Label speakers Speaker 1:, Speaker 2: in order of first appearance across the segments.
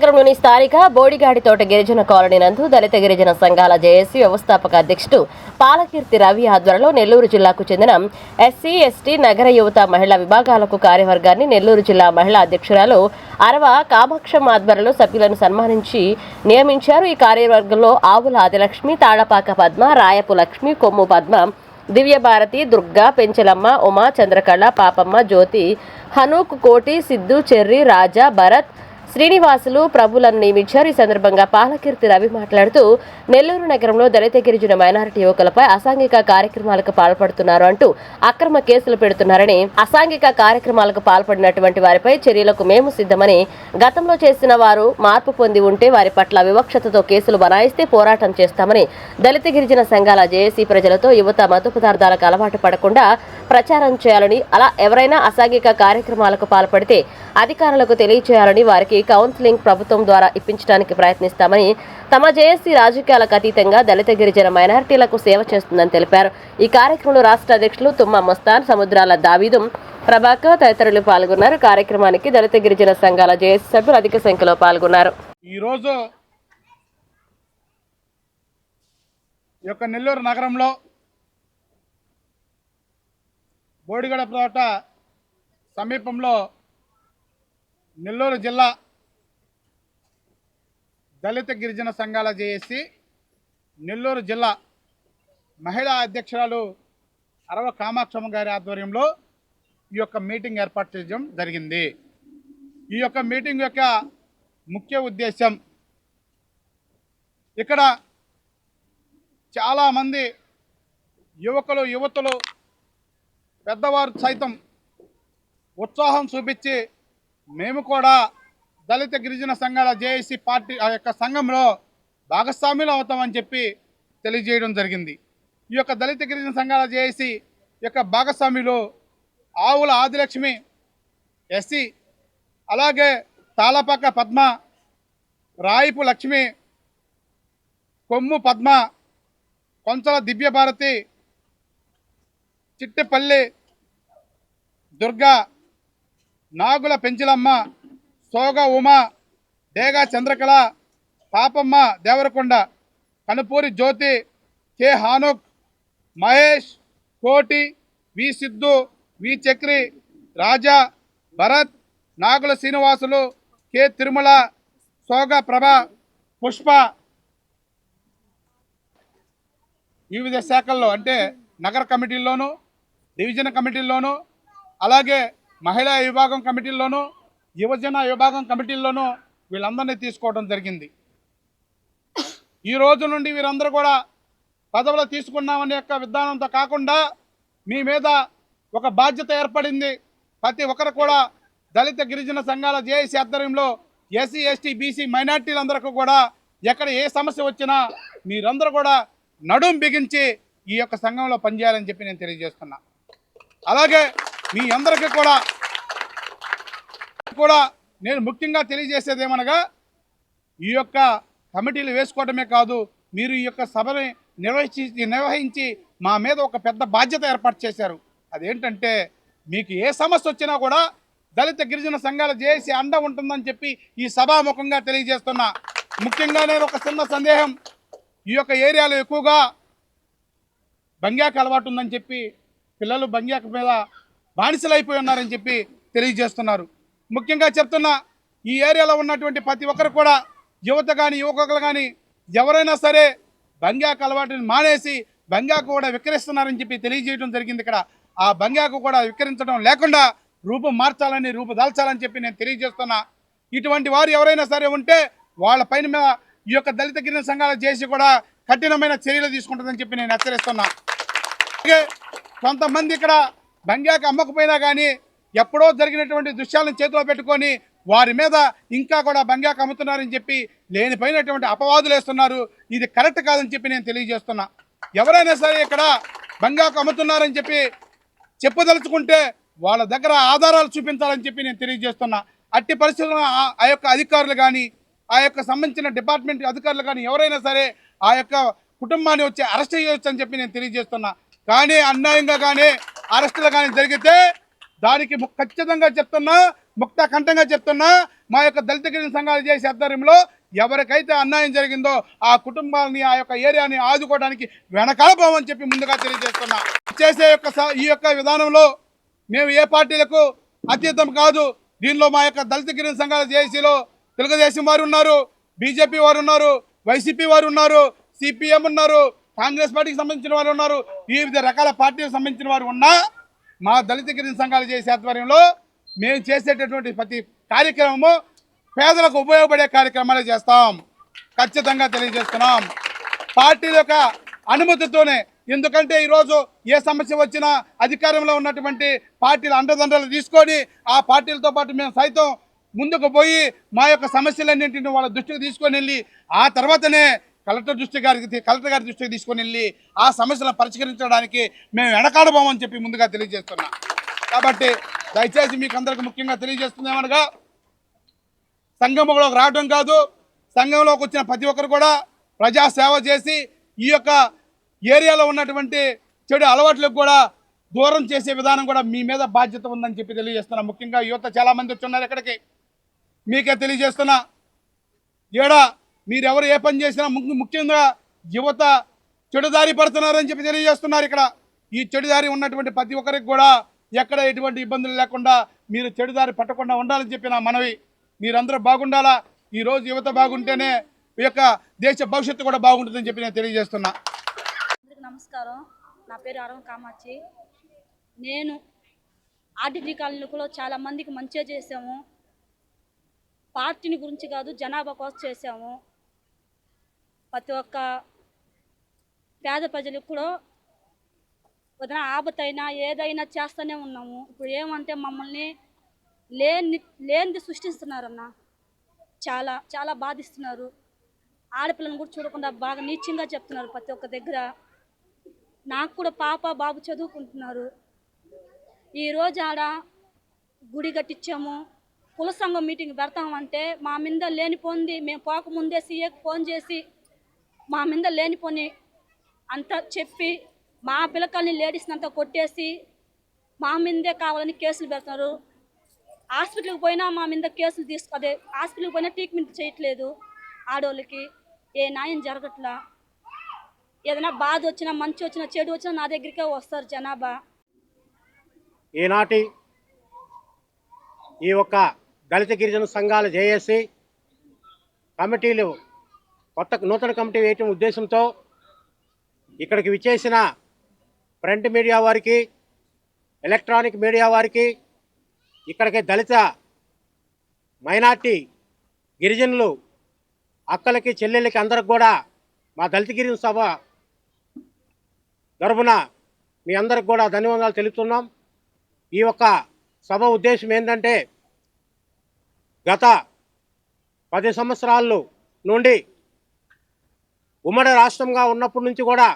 Speaker 1: నగరంలోని స్థానిక బోడిగాడి తోట గిరిజన కాలనీ నందు దళిత గిరిజన సంఘాల జేఏసీ వ్యవస్థాపక అధ్యక్షుడు పాలకీర్తి రవి ఆధ్వర్యంలో నెల్లూరు జిల్లాకు చెందిన ఎస్సీ ఎస్టీ నగర యువత మహిళా విభాగాలకు కార్యవర్గాన్ని నెల్లూరు జిల్లా మహిళా అధ్యక్షురాలు అరవ కామాక్షం ఆధ్వర్యంలో సభ్యులను సన్మానించి నియమించారు. ఈ కార్యవర్గంలో ఆవుల ఆదిలక్ష్మి తాళపాక పద్మ రాయపు లక్ష్మి కొమ్ము పద్మ దివ్యభారతి దుర్గా పెంచలమ్మ ఉమా చంద్రకళ పాపమ్మ జ్యోతి హనూక్ కోటి సిద్ధు చెర్రి రాజా భరత్ శ్రీనివాసులు ప్రభులను నియమించారు. ఈ సందర్భంగా పాలకీర్తి రవి మాట్లాడుతూ నెల్లూరు నగరంలో దళిత గిరిజన మైనారిటీ యువకులపై అసాంఘిక కార్యక్రమాలకు పాల్పడుతున్నారు అంటూ అక్రమ కేసులు పెడుతున్నారని అసాంఘిక కార్యక్రమాలకు పాల్పడినటువంటి వారిపై చర్యలకు మేము సిద్ధమని గతంలో చేసిన వారు మార్పు పొంది ఉంటే వారి పట్ల వివక్షతతో కేసులు బనాయిస్తే పోరాటం చేస్తామని దళిత గిరిజన సంఘాల జేఏసీ ప్రజలతో యువత మత్తు పదార్థాలకు అలవాటు పడకుండా ప్రచారం చేయాలని అలా ఎవరైనా అసాంఘిక కార్యక్రమాలకు పాల్పడితే అధికారులకు తెలియచేయాలని వారికి కౌన్సిలింగ్ ప్రభుత్వం ద్వారా ఇప్పించడానికి ప్రయత్నిస్తామని తమ జేఏసీ రాజకీయాలకు అతీతంగా దళిత గిరిజన మైనారిటీలకు సేవ చేస్తుందని తెలిపారు. ఈ కార్యక్రమంలో రాష్ట్ర అధ్యక్షులు తుమ్మ మస్తాన్ సముద్రాల దావీదుం ప్రభాకర్ తదితరులు పాల్గొన్నారు. కార్యక్రమానికి దళిత గిరిజన సంఘాల జేఏసీ సభ్యులు అధిక సంఖ్యలో పాల్గొన్నారు.
Speaker 2: ఈరోజు ఈ యొక్క నెల్లూరు నగరంలో బోడిగడ తోట సమీపంలో నెల్లూరు జిల్లా దళిత గిరిజన సంఘాల జేఏసి నెల్లూరు జిల్లా మహిళా అధ్యక్షురాలు అరవ కామాక్షమ్మ గారి ఆధ్వర్యంలో ఈ యొక్క మీటింగ్ ఏర్పాటు చేయడం జరిగింది. ఈ యొక్క మీటింగ్ యొక్క ముఖ్య ఉద్దేశం ఇక్కడ చాలామంది యువకులు యువతులు పెద్దవారు సైతం ఉత్సాహం చూపించి మేము కూడా దళిత గిరిజన సంఘాల జేఏసీ పార్టీ ఆ యొక్క సంఘంలో భాగస్వామ్యులు అవుతామని చెప్పి తెలియజేయడం జరిగింది. ఈ యొక్క దళిత గిరిజన సంఘాల జేఏసీ యొక్క భాగస్వామ్యులు ఆవుల ఆదిలక్ష్మి ఎస్సీ అలాగే తాళపాక పద్మ రాయిపు లక్ష్మి కొమ్ము పద్మ కొంచల దివ్యభారతి చిట్టపల్లి దుర్గా నాగుల Penchilamma Soga Uma Dega Chandrakala Papamma Devarakonda Kanupuri Jyothi K Hanuk Mahesh Koti V Siddhu V Chakri Raja Bharat Nagula Srinivasulu K Tirumala Soga Prabha Pushpa. వివిధ శాఖల్లో అంటే నగర కమిటీల్లోనూ డివిజన్ కమిటీల్లోనూ అలాగే మహిళా విభాగం కమిటీల్లోనూ యువజన విభాగం కమిటీల్లోనూ వీళ్ళందరినీ తీసుకోవడం జరిగింది. ఈ రోజు నుండి వీరందరూ కూడా పదవులు తీసుకున్నామనే యొక్క విధానంతో కాకుండా మీ మీద ఒక బాధ్యత ఏర్పడింది. ప్రతి ఒక్కరు కూడా దళిత గిరిజన సంఘాల జేఏసీ ఆధ్వర్యంలో ఎస్సీ ఎస్టీ బీసీ మైనార్టీలందరికీ కూడా ఎక్కడ ఏ సమస్య వచ్చినా మీరందరూ కూడా నడుం బిగించి ఈ యొక్క సంఘంలో పనిచేయాలని చెప్పి నేను తెలియజేస్తున్నా. అలాగే మీ అందరికీ కూడా కూడా నేను ముఖ్యంగా తెలియజేసేది ఏమనగా ఈ యొక్క కమిటీలు వేసుకోవడమే కాదు మీరు ఈ యొక్క సభని నిర్వహించి నిర్వహించి మా మీద ఒక పెద్ద బాధ్యత ఏర్పాటు చేశారు. అదేంటంటే మీకు ఏ సమస్య వచ్చినా కూడా దళిత గిరిజన సంఘాలు చేసి అండ ఉంటుందని చెప్పి ఈ సభాముఖంగా తెలియజేస్తున్నా. ముఖ్యంగా నేను ఒక చిన్న సందేహం. ఈ యొక్క ఏరియాలో ఎక్కువగా బంగ్యాకు అలవాటు ఉందని చెప్పి పిల్లలు బంగ్యాకు మీద బానిసలైపోయి ఉన్నారని చెప్పి తెలియజేస్తున్నారు. ముఖ్యంగా చెప్తున్నా ఈ ఏరియాలో ఉన్నటువంటి ప్రతి ఒక్కరు కూడా యువత కానీ యువకులు కానీ ఎవరైనా సరే బంగాకు అలవాటుని మానేసి బంగాకు కూడా విక్రయిస్తున్నారని చెప్పి తెలియజేయడం జరిగింది ఇక్కడ. ఆ బంగాకు కూడా విక్రయించడం లేకుండా రూపం మార్చాలని రూపుదాల్చాలని చెప్పి నేను తెలియజేస్తున్నా. ఇటువంటి వారు ఎవరైనా సరే ఉంటే వాళ్ళ పైన మీద ఈ యొక్క దళిత గిరిజన సంఘాలు చేసి కూడా కఠినమైన చర్యలు తీసుకుంటుందని చెప్పి నేను హెచ్చరిస్తున్నా. అలాగే కొంతమంది ఇక్కడ బంగాకు అమ్మకపోయినా కానీ ఎప్పుడో జరిగినటువంటి దృశ్యాలను చేతిలో పెట్టుకొని వారి మీద ఇంకా కూడా బంగాకు అమ్ముతున్నారని చెప్పి లేనిపోయినటువంటి అపవాదులు వేస్తున్నారు. ఇది కరెక్ట్ కాదని చెప్పి నేను తెలియజేస్తున్నా. ఎవరైనా సరే ఇక్కడ బంగాకు అమ్ముతున్నారని చెప్పి చెప్పదలుచుకుంటే వాళ్ళ దగ్గర ఆధారాలు చూపించాలని చెప్పి నేను తెలియజేస్తున్నా. అట్టి పరిస్థితుల్లో ఆ- ఆ యొక్క అధికారులు కానీ ఆ యొక్క సంబంధించిన డిపార్ట్మెంట్ అధికారులు కానీ ఎవరైనా సరే ఆ యొక్క కుటుంబాన్ని వచ్చి అరెస్ట్ చేయవచ్చు అని చెప్పి నేను తెలియజేస్తున్నా. కానీ అన్యాయంగా కానీ అరెస్టులు కానీ జరిగితే దానికి ఖచ్చితంగా చెప్తున్నా ముక్త కంఠంగా చెప్తున్నా మా యొక్క దళిత గిరిజన సంఘాలు చేసే ఆధ్వర్యంలో ఎవరికైతే అన్యాయం జరిగిందో ఆ కుటుంబాలని ఆ యొక్క ఏరియాని ఆదుకోవడానికి వెనకాలపోమని చెప్పి ముందుగా తెలియజేస్తున్నా. చేసే యొక్క ఈ యొక్క విధానంలో మేము ఏ పార్టీలకు అతీతం కాదు. దీనిలో మా యొక్క దళిత గిరిజన సంఘాల జేఏసీలో తెలుగుదేశం వారు ఉన్నారు బీజేపీ వారు ఉన్నారు వైసీపీ వారు ఉన్నారు సిపిఎం ఉన్నారు కాంగ్రెస్ పార్టీకి సంబంధించిన వారు ఉన్నారు వివిధ రకాల పార్టీలకు సంబంధించిన వారు ఉన్నా మా దళిత గిరిజన సంఘాలు చేసే ఆధ్వర్యంలో మేము చేసేటటువంటి ప్రతి కార్యక్రమము పేదలకు ఉపయోగపడే కార్యక్రమాలు చేస్తాం. ఖచ్చితంగా తెలియజేస్తున్నాం. పార్టీల యొక్క అనుమతితోనే ఎందుకంటే ఈరోజు ఏ సమస్య వచ్చినా అధికారంలో ఉన్నటువంటి పార్టీల అండదండలు తీసుకొని ఆ పార్టీలతో పాటు మేము సైతం ముందుకు పోయి మా యొక్క సమస్యలన్నింటిని వాళ్ళ దృష్టికి తీసుకొని వెళ్ళి ఆ తర్వాతనే కలెక్టర్ దృష్టి గారికి కలెక్టర్ గారి దృష్టికి తీసుకొని వెళ్ళి ఆ సమస్యలను పరిష్కరించడానికి మేము వెనకాడబోమని చెప్పి ముందుగా తెలియజేస్తున్నాం. కాబట్టి దయచేసి మీకు అందరికి ముఖ్యంగా తెలియజేస్తుందేమనగా సంఘంలోకి రావడం కాదు సంఘంలోకి వచ్చిన ప్రతి ఒక్కరు కూడా ప్రజాసేవ చేసి ఈ యొక్క ఏరియాలో ఉన్నటువంటి చెడు అలవాట్లకు కూడా దూరం చేసే విధానం కూడా మీ మీద బాధ్యత ఉందని చెప్పి తెలియజేస్తున్నా. ముఖ్యంగా యువత చాలా మంది వచ్చి ఉన్నారు ఇక్కడికి. మీకే తెలియజేస్తున్నా. ఏడా మీరెవరు ఏ పని చేసినా ముఖ్యంగా యువత చెడుదారి పడుతున్నారని చెప్పి తెలియజేస్తున్నారు ఇక్కడ. ఈ చెడుదారి ఉన్నటువంటి ప్రతి ఒక్కరికి కూడా ఎక్కడ ఎటువంటి ఇబ్బందులు లేకుండా మీరు చెడుదారి పట్టకుండా ఉండాలని చెప్పి నా మనవి. మీరందరూ బాగుండాలా? ఈరోజు యువత బాగుంటేనే ఈ యొక్క దేశ భవిష్యత్తు కూడా బాగుంటుందని చెప్పి నేను తెలియజేస్తున్నా.
Speaker 3: నమస్కారం. నా పేరు అరవం కామాక్షి. నేను ఆర్టీటీ కాలనీలో చాలా మందికి మంచిగా చేసాము పార్టీని గురించి కాదు జనాభా కోసం చేసాము ప్రతి ఒక్క పేద ప్రజలకు కూడా ఏదైనా ఆపతైనా ఏదైనా చేస్తూనే ఉన్నాము. ఇప్పుడు ఏమంటే మమ్మల్ని లేని లేనిది సృష్టిస్తున్నారన్న. చాలా చాలా బాధిస్తున్నారు. ఆడపిల్లని కూడా చూడకుండా బాగా నీచంగా చెప్తున్నారు ప్రతి ఒక్క దగ్గర. నాకు కూడా పాప బాబు చదువుకుంటున్నారు. ఈరోజు ఆడ గుడి కట్టించాము. కుల సంఘం మీటింగ్ పెడతామంటే మా మీద లేనిపోంది. మేము పోకముందే సీఏకి ఫోన్ చేసి మా మీద లేనిపోని అంత చెప్పి మా పిల్లకాయని లేడీస్ని అంతా కొట్టేసి మా మీదే కావాలని కేసులు పెడుతున్నారు. హాస్పిటల్కి పోయినా మా మీద కేసులు తీసుకు అదే హాస్పిటల్కి పోయినా ట్రీట్మెంట్ చేయట్లేదు ఆడవాళ్ళకి ఏ న్యాయం జరగట్లా? ఏదైనా బాధ వచ్చినా మంచి వచ్చినా చెడు వచ్చినా నా దగ్గరికే వస్తారు జనాభా.
Speaker 4: ఈనాటి ఈ యొక్క దళిత గిరిజన సంఘాలు చేసి కమిటీలు కొత్త నూతన కమిటీ వేయటం ఉద్దేశంతో ఇక్కడికి విచ్చేసిన ప్రింట్ మీడియా వారికి ఎలక్ట్రానిక్ మీడియా వారికి ఇక్కడికి దళిత మైనార్టీ గిరిజనులు అక్కలకి చెల్లెళ్ళకి అందరికి కూడా మా దళిత గిరిజన సభ తరపున మీ అందరికి కూడా ధన్యవాదాలు తెలుపుతున్నాం. ఈ యొక్క సభ ఉద్దేశం ఏంటంటే గత పది సంవత్సరాలు నుండి ఉమ్మడి రాష్ట్రంగా ఉన్నప్పటి నుంచి కూడా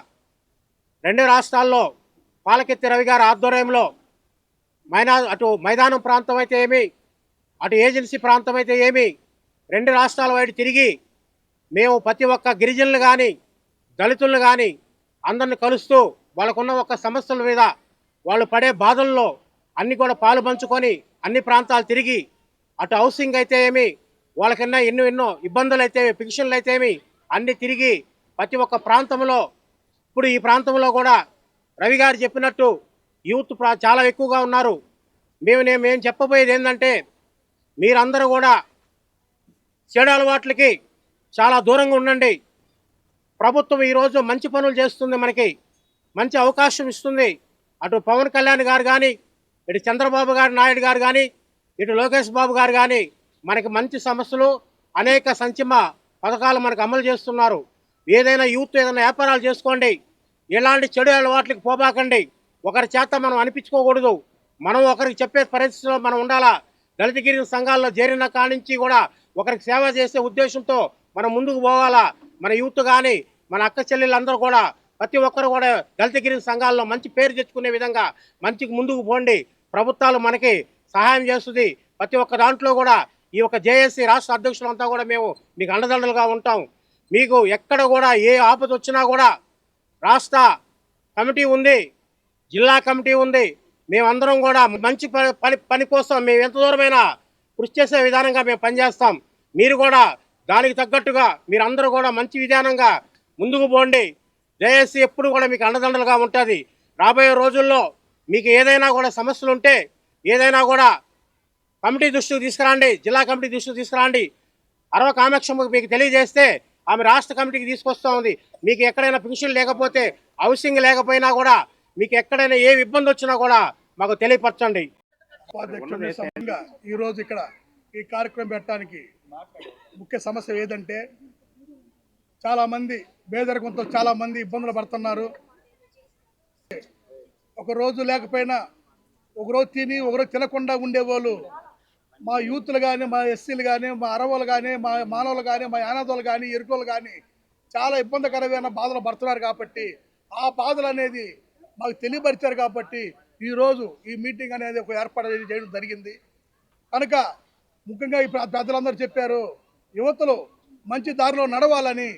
Speaker 4: రెండు రాష్ట్రాల్లో పాలకెత్తి రవి గారి ఆధ్వర్యంలో మైనా అటు మైదానం ప్రాంతం అయితే ఏమి అటు ఏజెన్సీ ప్రాంతం అయితే ఏమి రెండు రాష్ట్రాల వైపు తిరిగి మేము ప్రతి ఒక్క గిరిజనులు కానీ దళితులను కానీ అందరిని కలుస్తూ వాళ్ళకున్న ఒక్క సమస్యల మీద వాళ్ళు పడే బాధల్లో అన్ని కూడా పాలు పంచుకొని అన్ని ప్రాంతాలు తిరిగి అటు హౌసింగ్ అయితే ఏమి వాళ్ళకన్నా ఎన్నో ఎన్నో ఇబ్బందులు అయితే పిటిషన్లు అయితే ఏమి అన్ని తిరిగి ప్రతి ఒక్క ప్రాంతంలో ఇప్పుడు ఈ ప్రాంతంలో కూడా రవి గారు చెప్పినట్టు యూత్ చాలా ఎక్కువగా ఉన్నారు. మేము నేను మేము చెప్పబోయేది ఏంటంటే మీరందరూ కూడా చెడు అలవాట్లకి చాలా దూరంగా ఉండండి. ప్రభుత్వం ఈరోజు మంచి పనులు చేస్తుంది మనకి మంచి అవకాశం ఇస్తుంది. అటు పవన్ కళ్యాణ్ గారు కానీ ఇటు చంద్రబాబు గారు నాయుడు గారు కానీ ఇటు లోకేష్ బాబు గారు కానీ మనకి మంచి సమస్యలు అనేక సంక్షేమ పథకాలు మనకు అమలు చేస్తున్నారు. ఏదైనా యూత్ ఏదైనా వ్యాపారాలు చేసుకోండి. ఎలాంటి చెడు అలవాట్లకు పోబాకండి. ఒకరి చేత మనం అనిపించుకోకూడదు. మనం ఒకరికి చెప్పే పరిస్థితిలో మనం ఉండాలా? దళితగిరి సంఘాల్లో చేరిన కానించి నుంచి కూడా ఒకరికి సేవ చేసే ఉద్దేశంతో మనం ముందుకు పోవాలా? మన యూత్ కానీ మన అక్క చెల్లెళ్ళందరూ కూడా ప్రతి ఒక్కరు కూడా దళితగిరి సంఘాల్లో మంచి పేరు తెచ్చుకునే విధంగా మంచికి ముందుకు పోండి. ప్రభుత్వాలు మనకి సహాయం చేస్తుంది. ప్రతి ఒక్క దాంట్లో కూడా ఈ యొక్క జేఏసీ రాష్ట్ర అధ్యక్షులంతా కూడా మేము మీకు అండదండలుగా ఉంటాం. మీకు ఎక్కడ కూడా ఏ ఆపద వచ్చినా కూడా రాష్ట్ర కమిటీ ఉంది జిల్లా కమిటీ ఉంది. మేమందరం కూడా మంచి పని పని పని కోసం మేము ఎంత దూరమైనా కృషి చేసే విధానంగా మేము పనిచేస్తాం. మీరు కూడా దానికి తగ్గట్టుగా మీరందరూ కూడా మంచి విధానంగా ముందుకు పోండి. జేఏసీ ఎప్పుడు కూడా మీకు అండదండలుగా ఉంటుంది. రాబోయే రోజుల్లో మీకు ఏదైనా కూడా సమస్యలు ఉంటే ఏదైనా కూడా కమిటీ దృష్టికి తీసుకురండి జిల్లా కమిటీ దృష్టికి తీసుకురండి. అరవ కామాక్షమ్మకు మీకు తెలియజేస్తే ఆమె రాష్ట్ర కమిటీకి తీసుకొస్తా ఉంది. మీకు ఎక్కడైనా పెన్షన్ లేకపోతే హౌసింగ్ లేకపోయినా కూడా మీకు ఎక్కడైనా ఏ ఇబ్బంది వచ్చినా కూడా మాకు తెలియపరచండి.
Speaker 5: ఈరోజు ఇక్కడ ఈ కార్యక్రమం పెట్టడానికి ముఖ్య సమస్య ఏదంటే చాలామంది పేదరికంతో చాలామంది ఇబ్బందులు పడుతున్నారు. ఒక రోజు లేకపోయినా ఒక రోజు తిని ఒకరోజు తినకుండా ఉండేవాళ్ళు మా యూత్లు కానీ మా ఎస్సీలు కానీ మా అరవలు కానీ మా మానవులు కానీ మా యానాదులు కానీ ఎరుకోలు కానీ చాలా ఇబ్బందికరమైన బాధలు పడుతున్నారు కాబట్టి ఆ బాధలు అనేది మాకు తెలియపరిచారు కాబట్టి ఈరోజు ఈ మీటింగ్ అనేది ఒక ఏర్పాటు చేయడం జరిగింది. కనుక ముఖ్యంగా ఈ పెద్దలందరూ చెప్పారు యువతలు మంచి దారిలో నడవాలని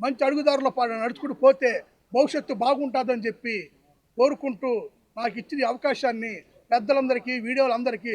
Speaker 5: మంచి అడుగుదారులో పా- నడుచుకుంటూ పోతే భవిష్యత్తు బాగుంటుందని చెప్పి కోరుకుంటూ నాకు ఇచ్చిన అవకాశాన్ని పెద్దలందరికీ వీడియోలందరికీ